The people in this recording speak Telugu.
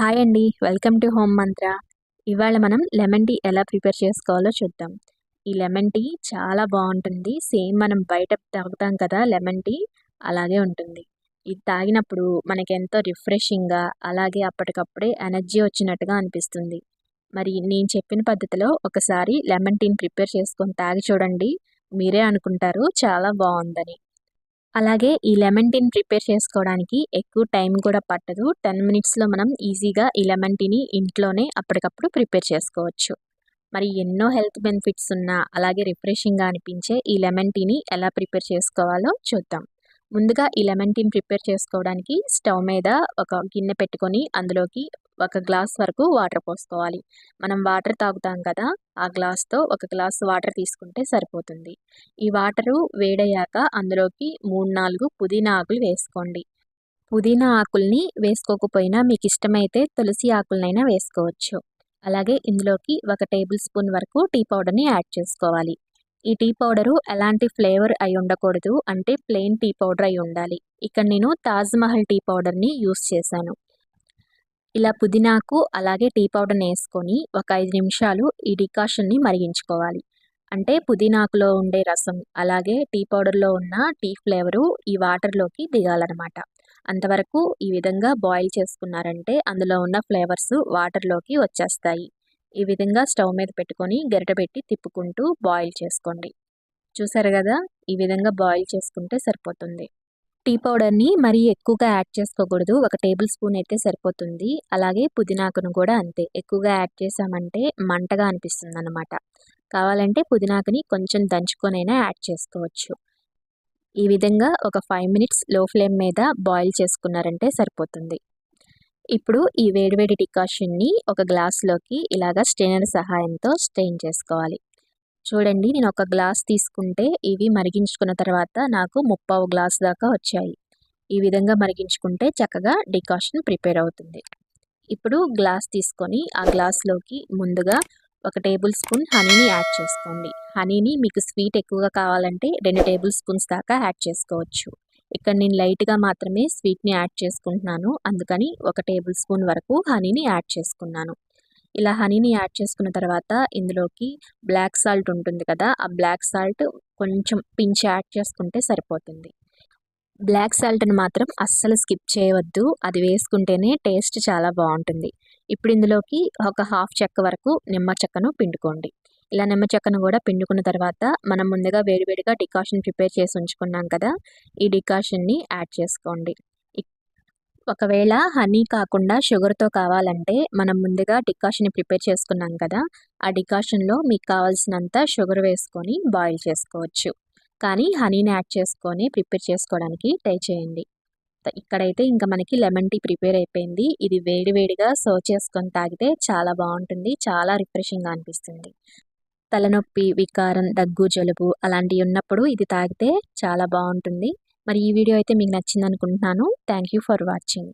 హాయ్ అండి. వెల్కమ్ టు హోమ్ మంత్ర. ఇవాళ మనం లెమన్ టీ ఎలా ప్రిపేర్ చేసుకోవాలో చూద్దాం. ఈ లెమన్ టీ చాలా బాగుంటుంది. సేమ్ మనం బయట తాగుతాం కదా లెమన్ టీ అలాగే ఉంటుంది. ఇది తాగినప్పుడు మనకి ఎంతో రిఫ్రెషింగ్గా అలాగే అప్పటికప్పుడే ఎనర్జీ వచ్చినట్టుగా అనిపిస్తుంది. మరి నేను చెప్పిన పద్ధతిలో ఒకసారి లెమన్ టీని ప్రిపేర్ చేసుకొని తాగి చూడండి. మీరే అనుకుంటారు చాలా బాగుందని. అలాగే ఈ లెమన్ టీని ప్రిపేర్ చేసుకోవడానికి ఎక్కువ టైం కూడా పట్టదు. టెన్ మినిట్స్లో మనం ఈజీగా ఈ లెమన్ టీని ఇంట్లోనే అప్పటికప్పుడు ప్రిపేర్ చేసుకోవచ్చు. మరి ఎన్నో హెల్త్ బెనిఫిట్స్ ఉన్న అలాగే రిఫ్రెషింగ్గా అనిపించే ఈ లెమన్ టీని ఎలా ప్రిపేర్ చేసుకోవాలో చూద్దాం. ముందుగా ఈ లెమన్ టీని ప్రిపేర్ చేసుకోవడానికి స్టవ్ మీద ఒక గిన్నె పెట్టుకొని అందులోకి ఒక గ్లాస్ వరకు వాటర్ పోసుకోవాలి. మనం వాటర్ తాగుతాం కదా ఆ గ్లాస్తో ఒక గ్లాస్ వాటర్ తీసుకుంటే సరిపోతుంది. ఈ వాటరు వేడయ్యాక అందులోకి మూడు నాలుగు పుదీనా ఆకులు వేసుకోండి. పుదీనా ఆకుల్ని వేసుకోకపోయినా మీకు ఇష్టమైతే తులసి ఆకులనైనా వేసుకోవచ్చు. అలాగే ఇందులోకి ఒక టేబుల్ స్పూన్ వరకు టీ పౌడర్ని యాడ్ చేసుకోవాలి. ఈ టీ పౌడరు ఎలాంటి ఫ్లేవర్ అయి ఉండకూడదు అంటే ప్లెయిన్ టీ పౌడర్ అయి ఉండాలి. ఇక్కడ నేను తాజ్ మహల్ టీ పౌడర్ని యూస్ చేశాను. ఇలా పుదీనాకు అలాగే టీ పౌడర్ని వేసుకొని ఒక ఐదు నిమిషాలు ఈ డికాషన్ని మరిగించుకోవాలి. అంటే పుదీనాకులో ఉండే రసం అలాగే టీ పౌడర్లో ఉన్న టీ ఫ్లేవరు ఈ వాటర్లోకి దిగాలన్నమాట. అంతవరకు ఈ విధంగా బాయిల్ చేసుకున్నారంటే అందులో ఉన్న ఫ్లేవర్స్ వాటర్లోకి వచ్చేస్తాయి. ఈ విధంగా స్టవ్ మీద పెట్టుకొని గరిట పెట్టి తిప్పుకుంటూ బాయిల్ చేసుకోండి. చూసారు కదా? ఈ విధంగా బాయిల్ చేసుకుంటే సరిపోతుంది. టీ పౌడర్ని మరీ ఎక్కువగా యాడ్ చేసుకోకూడదు. ఒక టేబుల్ స్పూన్ అయితే సరిపోతుంది. అలాగే పుదీనాకును కూడా అంతే. ఎక్కువగా యాడ్ చేసామంటే మంటగా అనిపిస్తుంది అనమాట కావాలంటే పుదీనాకుని కొంచెం దంచుకొనైనా యాడ్ చేసుకోవచ్చు. ఈ విధంగా ఒక ఫైవ్ మినిట్స్లో ఫ్లేమ్ మీద బాయిల్ చేసుకున్నారంటే సరిపోతుంది. ఇప్పుడు ఈ వేడివేడి డికాషన్ని ఒక గ్లాస్లోకి ఇలాగ స్టెయినర్ సహాయంతో స్టెయిన్ చేసుకోవాలి. చూడండి నేను ఒక గ్లాస్ తీసుకుంటే ఇవి మరిగించుకున్న తర్వాత నాకు ముప్పావు గ్లాస్ దాకా వచ్చాయి. ఈ విధంగా మరిగించుకుంటే చక్కగా డికాషన్ ప్రిపేర్ అవుతుంది. ఇప్పుడు గ్లాస్ తీసుకొని ఆ గ్లాస్లోకి ముందుగా ఒక టేబుల్ స్పూన్ హనీని యాడ్ చేసుకోండి. హనీని మీకు స్వీట్ ఎక్కువగా కావాలంటే రెండు టేబుల్ స్పూన్స్ దాకా యాడ్ చేసుకోవచ్చు. ఇక్కడ నేను లైట్గా మాత్రమే స్వీట్ని యాడ్ చేసుకుంటున్నాను. అందుకని ఒక టేబుల్ స్పూన్ వరకు హనీని యాడ్ చేసుకున్నాను. ఇలా హనీని యాడ్ చేసుకున్న తర్వాత ఇందులోకి బ్లాక్ సాల్ట్ ఉంటుంది కదా ఆ బ్లాక్ సాల్ట్ కొంచెం పించి యాడ్ చేసుకుంటే సరిపోతుంది. బ్లాక్ సాల్ట్ని మాత్రం అస్సలు స్కిప్ చేయవద్దు అది వేసుకుంటేనే టేస్ట్ చాలా బాగుంటుంది. ఇప్పుడు ఇందులోకి ఒక హాఫ్ చెక్క వరకు నిమ్మ చెక్కను పిండుకోండి. ఇలా నిమ్మ చెక్కను కూడా పిండుకున్న తర్వాత మనం ముందుగా వేడివేడిగా డికాషన్ ప్రిపేర్ చేసి ఉంచుకున్నాం కదా ఈ డికాషన్ని యాడ్ చేసుకోండి. ఒకవేళ హనీ కాకుండా షుగర్తో కావాలంటే మనం ముందుగా డికాషన్ ప్రిపేర్ చేసుకున్నాం కదా ఆ డికాషన్లో మీకు కావాల్సినంత షుగర్ వేసుకొని బాయిల్ చేసుకోవచ్చు. కానీ హనీని యాడ్ చేసుకొని ప్రిపేర్ చేసుకోవడానికి ట్రై చేయండి. ఇక్కడైతే ఇంకా మనకి లెమన్ టీ ప్రిపేర్ అయిపోయింది. ఇది వేడివేడిగా సర్వ్ చేసుకొని తాగితే చాలా బాగుంటుంది. చాలా రిఫ్రెషింగ్గా అనిపిస్తుంది. తలనొప్పి వికారం దగ్గు జలుబు అలాంటివి ఉన్నప్పుడు ఇది తాగితే చాలా బాగుంటుంది. మరి ఈ వీడియో అయితే మీకు నచ్చింది అనుకుంటున్నాను థ్యాంక్ యూ ఫర్ వాచింగ్